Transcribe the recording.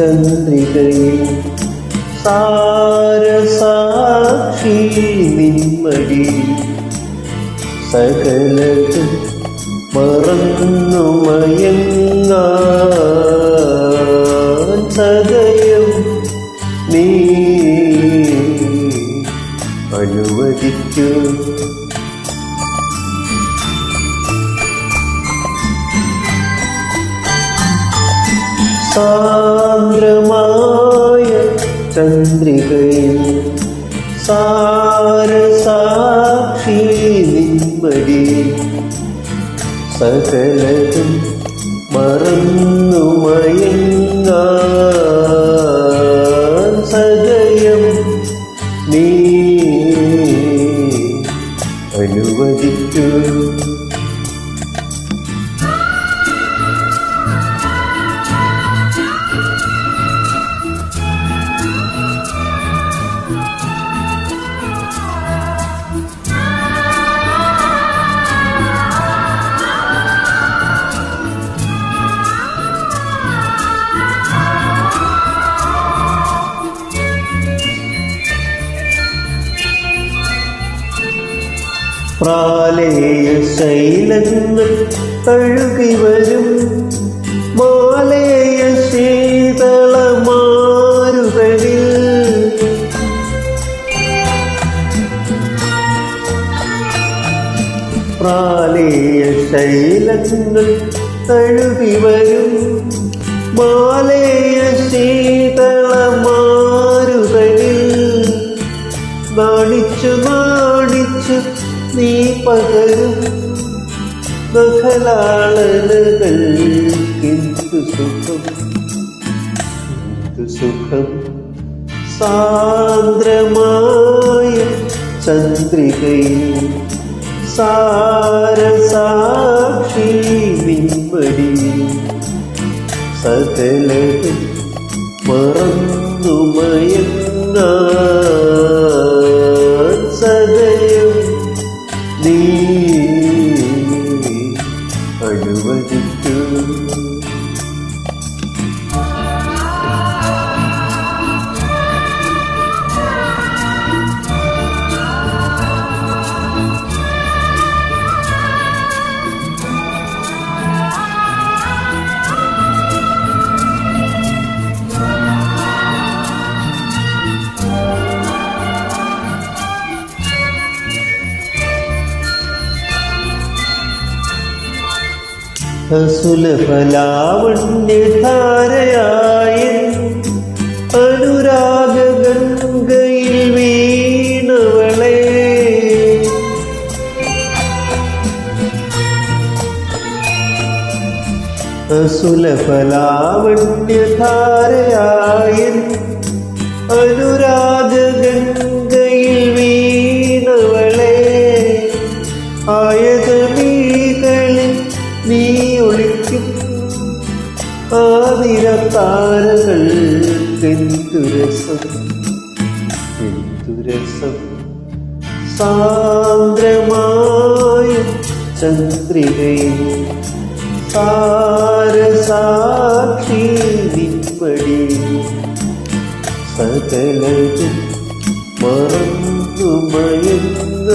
ചന്ദ്രികയിൽ സാരസാക്ഷി നിന്മടി സകല മറന്നു മയങ്ങ സദയം നീ അനുവദിക്കൂ. സാന്ദ്രമായ ചന്ദ്രികയിൽ സാരസാക്ഷി നിന്മടി സകലതും മറന്നു മയങ്ങ സദയം പ്രാലേയ ശൈലങ്ങൾ തഴുകി വരും. മാലേയ ശീതളമാരുതലിൽ പ്രാലേയ ശൈലങ്ങൾ തഴുകി വരും. മാലേയ ശീതളമാരുതലിൽ നാണിച്ചു നാണിച്ചു നീ പകരും നഖലാളനകൾ എന്തു സുഖം? എന്തു സുഖം? സാന്ദ്രമായ ചന്ദ്രികയിൽ സാരസാക്ഷി നിന്മടി സകലതും മറന്നു സുലഭലാവണ്യധാരയായ അനുരാഗ ഗംഗയിൽ വീണവളെ. സുലഭലാവണ്യധാരയായ അനുരാഗ ഒളിക്കും താരകൾ എന്തുരസം എന്തുരസം സാന്ദ്രമായ ചന്ദ്രികയും സാരസാക്ഷി നിപ്പടി. സകലതും മറന്നു മയങ്ങ